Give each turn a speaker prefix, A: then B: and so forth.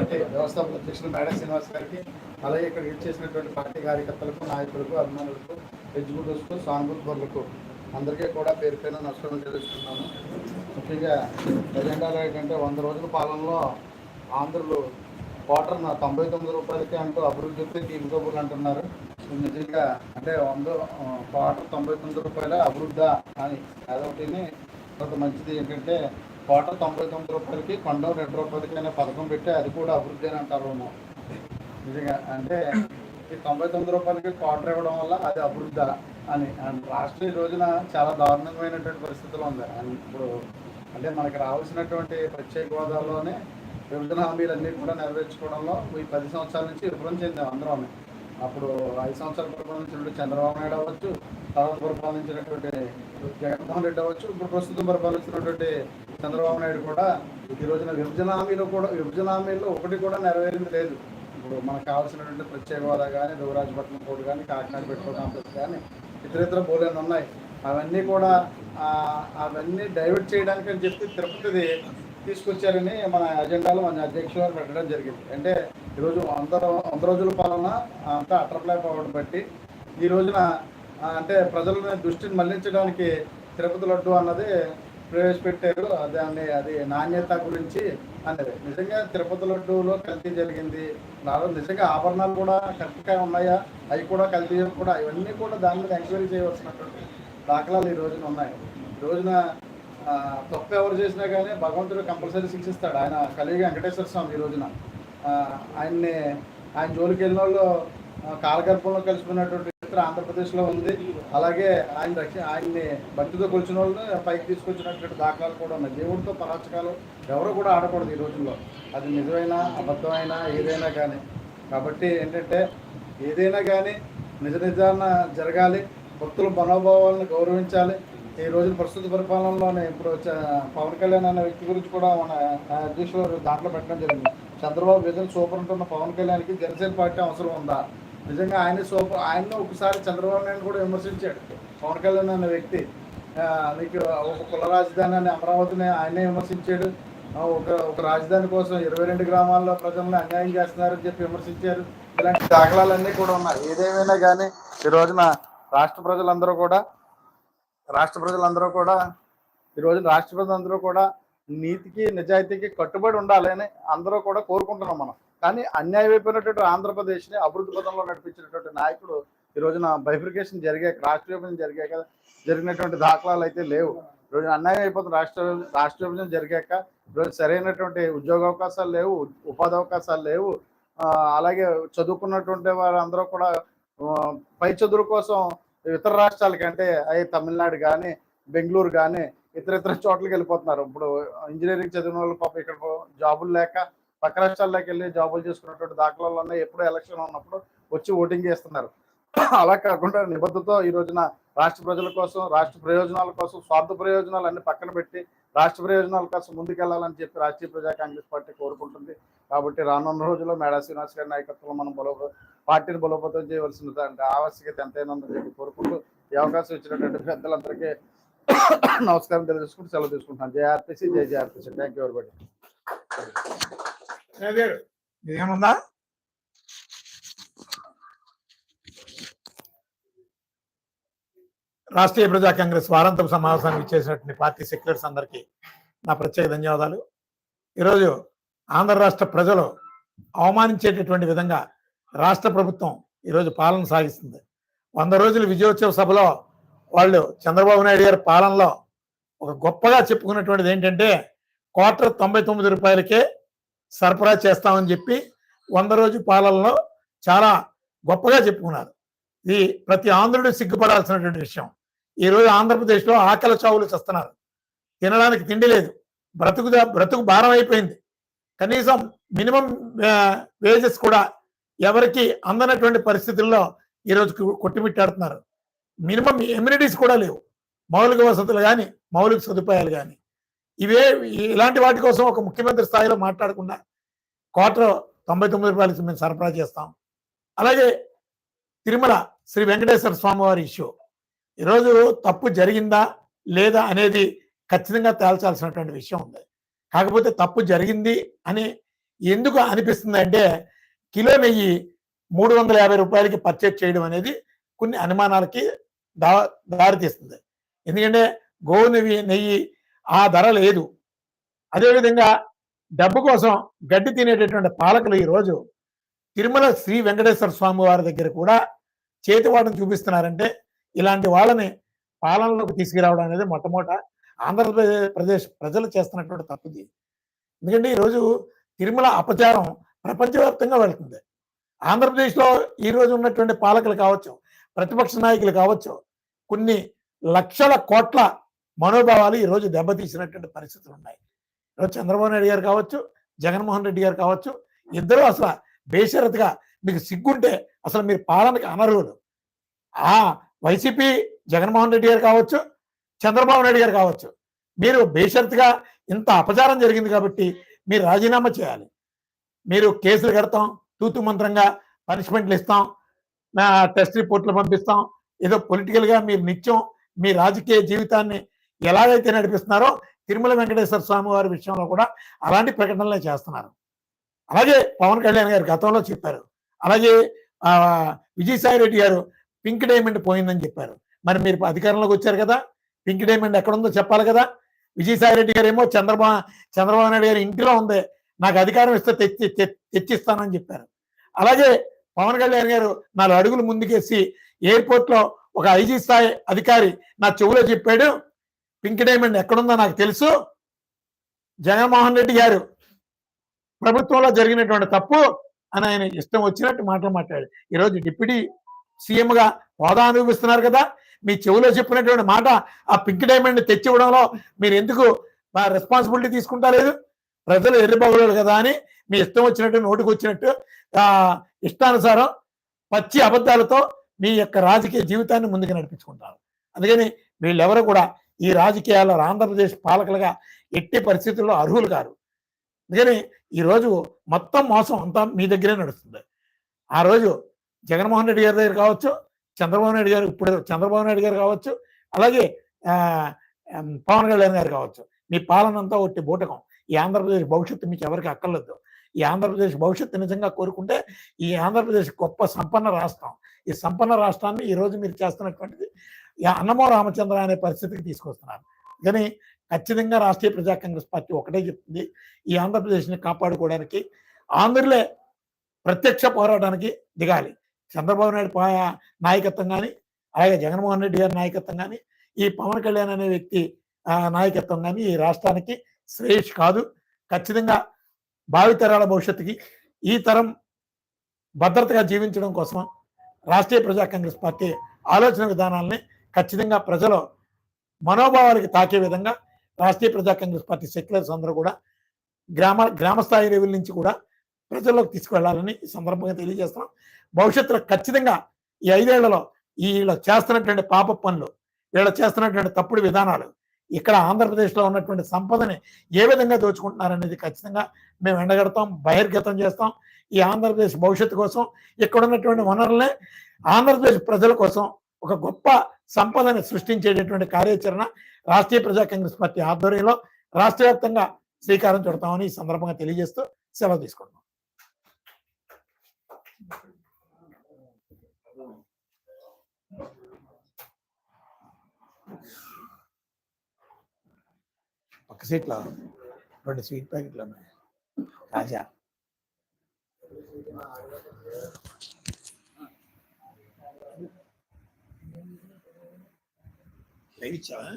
A: Party వ్యవస్థాపక అధ్యక్షులు madam Srinivas గారికి అలాగే ఇక్కడ చేసినటువంటి పార్టీ కార్యకర్తలకు నాయకులకు అభిమానులకు ఎగ్జిక్యూటివ్స్కు సానుభూతిపరులకు అందరికీ కూడా పేరు పైన నమస్కారం తెలుస్తున్నాను ముఖ్యంగా ఎజెండాలో ఏంటంటే వంద రోజుల పాలనలో ఆంధ్రులు క్వార్టర్ నా తొంభై తొమ్మిది రూపాయలకి అంటూ అభివృద్ధి వస్తే తీసుకోబోలు అంటున్నారు. నిజంగా అంటే వంద క్వార్టర్ తొంభై తొమ్మిది రూపాయల అభివృద్ధి అని అదొకటిని ఒక మంచిది ఏంటంటే కోట తొంభై తొమ్మిది రూపాయలకి కొండ రెండు రూపాయలకి అనే పథకం పెట్టి అది కూడా అభివృద్ధి అని అంటారు నిజంగా అంటే ఈ తొంభై తొమ్మిది రూపాయలకి క్వార్టర్ ఇవ్వడం వల్ల అది అభివృద్ధి అని. అండ్ రాష్ట్రం ఈ రోజున చాలా దారుణమైనటువంటి పరిస్థితులు ఉంది. అండ్ ఇప్పుడు అంటే మనకి రావాల్సినటువంటి ప్రత్యేక హోదాలోనే విభజన హామీలన్నీ కూడా నెరవేర్చుకోవడంలో ఈ పది సంవత్సరాల నుంచి విఫలం చెందాం అందరం అప్పుడు ఐదు సంవత్సరాల పరిపాలించినటువంటి చంద్రబాబు నాయుడు అవ్వచ్చు తర్వాత పరిపాలించినటువంటి జగన్మోహన్ రెడ్డి అవ్వచ్చు ఇప్పుడు ప్రస్తుతం పరిపాలిస్తున్నటువంటి చంద్రబాబు నాయుడు కూడా ఈ రోజున విభజన హామీలో కూడా విభజన హామీల్లో ఒకటి కూడా నెరవేరింది లేదు. ఇప్పుడు మనకు కావాల్సినటువంటి ప్రత్యేక హోదా కానీ దువరాజపట్నం కోర్టు కానీ కాకినాడ పెట్రోల్ కాంప్లెక్స్ కానీ ఇతర ఇతర బోలేని ఉన్నాయి? అవన్నీ కూడా అవన్నీ డైవర్ట్ చేయడానికి అని చెప్పి తిరుపతిది తీసుకొచ్చారని మన అజెండాలో మన అధ్యక్షులు పెట్టడం జరిగింది. అంటే ఈరోజు వంద వంద రోజుల పాలన అంతా అట్రప్లైప్ అవ్వడం బట్టి ఈ రోజున అంటే ప్రజల దృష్టిని మళ్ళించడానికి తిరుపతి లడ్డు అన్నది ప్రవేశపెట్టారు. దాన్ని అది నాణ్యత గురించి అన్నది. నిజంగా తిరుపతి లడ్డూలో కల్తీ జరిగింది. నాలుగు నిజంగా ఆభరణాలు కూడా కరెక్ట్గా ఉన్నాయా? అవి కూడా కల్తీ కూడా ఇవన్నీ కూడా దాని మీద ఎంక్వైరీ చేయవలసినటువంటి దాఖలాలు ఈ రోజున ఉన్నాయి. రోజున తప్పు ఎవరు చేసినా కానీ భగవంతుడు కంపల్సరీ శిక్షిస్తాడు. ఆయన కలిగి వెంకటేశ్వర స్వామి ఈ రోజున. ఆయన్ని ఆయన జోలికి వెళ్ళిన వాళ్ళు కాలగర్భంలో కలిసిపోయినటువంటి చరిత్ర ఆంధ్రప్రదేశ్లో ఉంది. అలాగే ఆయన రక్ష ఆయన్ని భక్తితో కొలిచిన వాళ్ళు పైకి తీసుకొచ్చినటువంటి దాఖలాలు కూడా ఉన్నాయి. దేవుడితో పరాచకాలు ఎవరు కూడా ఆడకూడదు ఈ రోజుల్లో. అది నిజమైన అబద్ధమైన ఏదైనా కానీ. కాబట్టి ఏంటంటే ఏదైనా కానీ నిజ నిజాన జరగాలి. భక్తుల మనోభావాలను గౌరవించాలి. ఈ రోజు ప్రస్తుత పరిపాలనలోనే ఇప్పుడు పవన్ కళ్యాణ్ అనే వ్యక్తి గురించి కూడా మన అధ్యక్షులు దాంట్లో పెట్టడం జరిగింది. చంద్రబాబు విజన్ సూపర్ ఉంటున్న పవన్ కళ్యాణ్కి జనసేన పార్టీ అవసరం ఉందా? నిజంగా ఆయన సూపర్ ఆయనలో ఒకసారి చంద్రబాబు నాయుడు కూడా విమర్శించాడు. పవన్ కళ్యాణ్ అనే వ్యక్తి. ఆ, నీకు ఒక కుల రాజధాని అని అమరావతిని ఆయనే విమర్శించాడు. ఒక ఒక రాజధాని కోసం ఇరవై రెండు గ్రామాల్లో ప్రజలను అన్యాయం చేస్తున్నారని చెప్పి విమర్శించారు. ఇలాంటి దాఖలాలన్నీ కూడా ఉన్నాయి. ఏదేమైనా కానీ ఈ రోజున రాష్ట్ర ప్రజలందరూ కూడా రాష్ట్ర ప్రజలందరూ కూడా ఈ రోజున రాష్ట్ర ప్రజలందరూ కూడా నీతికి నిజాయితీకి కట్టుబడి ఉండాలని అందరూ కూడా కోరుకుంటున్నాం మనం. కానీ అన్యాయం అయిపోయినటువంటి ఆంధ్రప్రదేశ్ని అభివృద్ధి పదంలో నడిపించినటువంటి నాయకుడు ఈ రోజున బైఫికేషన్ జరిగే రాష్ట్ర విభజన జరిగాక జరిగినటువంటి దాఖలాలు అయితే లేవు. రోజు అన్యాయం అయిపోతుంది రాష్ట్ర రాష్ట్ర విభజన జరిగాక ఈరోజు సరైనటువంటి ఉద్యోగ అవకాశాలు లేవు ఉపాధి అవకాశాలు లేవు. అలాగే చదువుకున్నటువంటి వారందరూ కూడా పై చదువుల కోసం ఇతర రాష్ట్రాలకి అంటే అవి తమిళనాడు కానీ బెంగళూరు కానీ ఇతర ఇతర చోట్లకి వెళ్ళిపోతున్నారు. ఇప్పుడు ఇంజనీరింగ్ చదివిన వాళ్ళు పాపం ఇక్కడ జాబులు లేక పక్క రాష్ట్రాల్లోకి వెళ్ళి జాబులు చేసుకున్నటువంటి దాఖలాలు ఎప్పుడు ఎలక్షన్ ఉన్నప్పుడు వచ్చి ఓటింగ్ చేస్తున్నారు. అలా కాకుండా నిబద్ధతో ఈ రోజున రాష్ట్ర ప్రజల కోసం రాష్ట్ర ప్రయోజనాల కోసం స్వార్థ ప్రయోజనాలు అన్ని పక్కన పెట్టి రాష్ట్ర ప్రయోజనాల కోసం ముందుకెళ్ళాలని చెప్పి రాష్ట్రీయ ప్రజా కాంగ్రెస్ పార్టీ కోరుకుంటుంది. కాబట్టి రానున్న రోజుల్లో మేడా శ్రీనివాస్ గారి నాయకత్వంలో మనం బలో పార్టీని బలోపేతం చేయవలసిన దాని ఆవశ్యకత ఎంతైనా ఉందని చెప్పి కోరుకుంటూ ఈ అవకాశం ఇచ్చినటువంటి పెద్దలందరికీ నమస్కారం తెలియజేసుకుంటూ సెలవు తీసుకుంటున్నాను. జేఆర్పిసి జై జేఆర్పిసి థ్యాంక్ యూ ఎవరిబడి
B: గారు ఏముందా రాష్ట్రీయ ప్రజా కాంగ్రెస్ వారాంతపు సమావేశానికి ఇచ్చేసినటువంటి పార్టీ సెక్రటరీస్ అందరికీ నా ప్రత్యేక ధన్యవాదాలు. ఈరోజు ఆంధ్ర రాష్ట్ర ప్రజలు అవమానించేటటువంటి విధంగా రాష్ట్ర ప్రభుత్వం ఈరోజు పాలన సాగిస్తుంది. వంద రోజుల విజయోత్సవ సభలో వాళ్ళు చంద్రబాబు నాయుడు గారి పాలనలో ఒక గొప్పగా చెప్పుకున్నటువంటిది ఏంటంటే క్వార్టర్ తొంభై తొమ్మిది రూపాయలకే సరఫరా చేస్తామని చెప్పి వంద రోజు పాలనలో చాలా గొప్పగా చెప్పుకున్నారు. ఇది ప్రతి ఆంధ్రుడు సిగ్గుపడాల్సినటువంటి విషయం. ఈరోజు ఆంధ్రప్రదేశ్లో ఆకలి చావులు చేస్తున్నారు. తినడానికి తిండి లేదు. బ్రతుకు బ్రతుకు భారం అయిపోయింది. కనీసం మినిమం వేజెస్ కూడా ఎవరికి అందనటువంటి పరిస్థితుల్లో ఈరోజు కొట్టుమిట్టాడుతున్నారు. మినిమం ఎమ్యూనిటీస్ కూడా లేవు. మౌలిక వసతులు కానీ మౌలిక సదుపాయాలు కానీ ఇవే ఇలాంటి వాటి కోసం ఒక ముఖ్యమంత్రి స్థాయిలో మాట్లాడకుండా క్వార్టర్ తొంభై తొమ్మిది రూపాయలకి మేము సరఫరా చేస్తాం. అలాగే తిరుమల శ్రీ వెంకటేశ్వర స్వామి వారి ఇష్యూ. ఈరోజు తప్పు జరిగిందా లేదా అనేది ఖచ్చితంగా తేల్చాల్సినటువంటి విషయం ఉంది. కాకపోతే తప్పు జరిగింది అని ఎందుకు అనిపిస్తుంది అంటే కిలో నెయ్యి మూడు వందల యాభై రూపాయలకి పర్చేజ్ చేయడం అనేది కొన్ని అనుమానాలకి దా దారితీస్తుంది. ఎందుకంటే గోవు నెయ్యి నెయ్యి ఆ ధర లేదు. అదేవిధంగా డబ్బు కోసం గడ్డి తినేటటువంటి పాలకులు ఈరోజు తిరుమల శ్రీ వెంకటేశ్వర స్వామి వారి దగ్గర కూడా చేతివాటం చూపిస్తున్నారంటే ఇలాంటి వాళ్ళని పాలనలోకి తీసుకురావడం అనేది మొట్టమొదట ఆంధ్రప్రదేశ్ ప్రదేశ్ ప్రజలు చేస్తున్నటువంటి తప్పుది. ఎందుకంటే ఈరోజు తిరుమల అపచారం ప్రపంచవ్యాప్తంగా వెళ్తుంది. ఆంధ్రప్రదేశ్లో ఈ రోజు ఉన్నటువంటి పాలకులు కావచ్చు ప్రతిపక్ష నాయకులు కావచ్చు కొన్ని లక్షల కోట్ల మనోభావాలు ఈ రోజు దెబ్బతీసినటువంటి పరిస్థితులు ఉన్నాయి. ఈరోజు చంద్రబాబు నాయుడు గారు కావచ్చు జగన్మోహన్ రెడ్డి గారు కావచ్చు ఇద్దరు అసలు బేషరతుగా మీకు సిగ్గుంటే అసలు మీరు పాలనకి అనర్హులు. ఆ వైసీపీ జగన్మోహన్ రెడ్డి గారు కావచ్చు చంద్రబాబు నాయుడు గారు కావచ్చు మీరు బేషరతుగా ఇంత అపచారం జరిగింది కాబట్టి మీరు రాజీనామా చేయాలి. మీరు కేసులు కడతాం తూతు మంత్రంగా పనిష్మెంట్లు ఇస్తాం నా టెస్ట్ రిపోర్ట్లు పంపిస్తాం ఏదో పొలిటికల్గా మీరు నిత్యం మీ రాజకీయ జీవితాన్ని ఎలాగైతే నడిపిస్తున్నారో తిరుమల వెంకటేశ్వర స్వామి వారి విషయంలో కూడా అలాంటి ప్రకటనలే చేస్తున్నారు. అలాగే పవన్ కళ్యాణ్ గారు గతంలో చెప్పారు. అలాగే ఆ, విజయసాయి రెడ్డి గారు పింక్ డైమండ్ పోయిందని చెప్పారు. మరి మీరు అధికారంలోకి వచ్చారు కదా పింక్ డైమండ్ ఎక్కడుందో చెప్పాలి కదా. విజయసాయి రెడ్డి గారు ఏమో చంద్రబాబు చంద్రబాబు నాయుడు గారి ఇంటిలో ఉంది. నాకు అధికారం ఇస్తే తెచ్చి తెచ్చిస్తానని చెప్పారు. అలాగే పవన్ కళ్యాణ్ గారు నాలుగు అడుగులు ముందుకేసి ఎయిర్పోర్ట్లో ఒక ఐజీ స్థాయి అధికారి నా చెవులో చెప్పాడు. పింక్ డైమండ్ ఎక్కడుందో నాకు తెలుసు. జగన్మోహన్ రెడ్డి గారు ప్రభుత్వంలో జరిగినటువంటి తప్పు అని ఆయన ఇష్టం వచ్చినట్టు మాటలు మాట్లాడు ఈరోజు డిప్యూటీ సీఎంగా హోదా అనుభవిస్తున్నారు కదా. మీ చెవులో చెప్పినటువంటి మాట ఆ పింక్ డైమండ్ తెచ్చివ్వడంలో మీరు ఎందుకు రెస్పాన్సిబిలిటీ తీసుకుంటా లేదు ప్రజలు ఎర్రబాబులు కదా అని మీ ఇష్టం వచ్చినట్టు నోటుకు వచ్చినట్టు ఇష్టానుసారం పచ్చి అబద్ధాలతో మీ యొక్క రాజకీయ జీవితాన్ని ముందుకు నడిపించుకుంటారు. అందుకని వీళ్ళెవరు కూడా ఈ రాజకీయాల్లో ఆంధ్రప్రదేశ్ పాలకులుగా ఎట్టి పరిస్థితుల్లో అర్హులు కారు. అందుకని ఈ రోజు మొత్తం మోసం అంతా మీ దగ్గరే నడుస్తుంది. ఆ రోజు జగన్మోహన్ రెడ్డి గారి దగ్గర కావచ్చు చంద్రబాబు నాయుడు గారు ఇప్పుడు చంద్రబాబు నాయుడు గారు కావచ్చు అలాగే పవన్ కళ్యాణ్ గారు కావచ్చు. మీ పాలన అంతా ఒట్టి బూటకం. ఈ ఆంధ్రప్రదేశ్ భవిష్యత్తు మీకు ఎవరికి అక్కర్లేదు. ఈ ఆంధ్రప్రదేశ్ భవిష్యత్తు నిజంగా కోరుకుంటే ఈ ఆంధ్రప్రదేశ్ గొప్ప సంపన్న రాష్ట్రం. ఈ సంపన్న రాష్ట్రాన్ని ఈ రోజు మీరు చేస్తున్నటువంటిది అన్నమో రామచంద్ర అనే పరిస్థితికి తీసుకొస్తున్నారు. కానీ ఖచ్చితంగా రాష్ట్రీయ ప్రజా కాంగ్రెస్ పార్టీ ఒకటే చెప్తుంది ఈ ఆంధ్రప్రదేశ్ని కాపాడుకోవడానికి ఆంధ్రులే ప్రత్యక్ష పోరాటానికి దిగాలి. చంద్రబాబు నాయుడు నాయకత్వం కానీ అలాగే జగన్మోహన్ రెడ్డి గారి నాయకత్వం కానీ ఈ పవన్ కళ్యాణ్ అనే వ్యక్తి నాయకత్వం కానీ ఈ రాష్ట్రానికి శ్రేయస్ కాదు. ఖచ్చితంగా భావితరాల భవిష్యత్తుకి ఈ తరం భద్రతగా జీవించడం కోసం రాష్ట్రీయ ప్రజా కాంగ్రెస్ పార్టీ ఆలోచన విధానాలని ఖచ్చితంగా ప్రజలు మనోభావాలకి తాకే విధంగా రాష్ట్రీయ ప్రజా కాంగ్రెస్ పార్టీ సెక్యులర్స్ అందరూ కూడా గ్రామ గ్రామస్థాయి లెవెల్ నుంచి కూడా ప్రజల్లోకి తీసుకువెళ్ళాలని ఈ సందర్భంగా తెలియజేస్తున్నాం. భవిష్యత్తులో ఖచ్చితంగా ఈ ఐదేళ్ళలో వీళ్ళు చేస్తున్నటువంటి పాప పనులు వీళ్ళు చేస్తున్నటువంటి తప్పుడు విధానాలు ఇక్కడ ఆంధ్రప్రదేశ్లో ఉన్నటువంటి సంపదని ఏ విధంగా దోచుకుంటున్నారనేది ఖచ్చితంగా మేము ఎండగడతాం బహిర్గతం చేస్తాం. ఈ ఆంధ్రప్రదేశ్ భవిష్యత్తు కోసం ఇక్కడ ఉన్నటువంటి వనరులనే ఆంధ్రప్రదేశ్ ప్రజల కోసం ఒక గొప్ప సంపదను సృష్టించేటటువంటి కార్యాచరణ రాష్ట్రీయ ప్రజా కాంగ్రెస్ పార్టీ ఆధ్వర్యంలో రాష్ట్ర వ్యాప్తంగా శ్రీకారం చుడతామని ఈ సందర్భంగా తెలియజేస్తూ సెలవు తీసుకుంటున్నాం. ఒక సీట్లో? రెండు స్వీట్ ప్యాకెట్లు ఉన్నాయి రాజా. లైవ్ ఇచ్చావా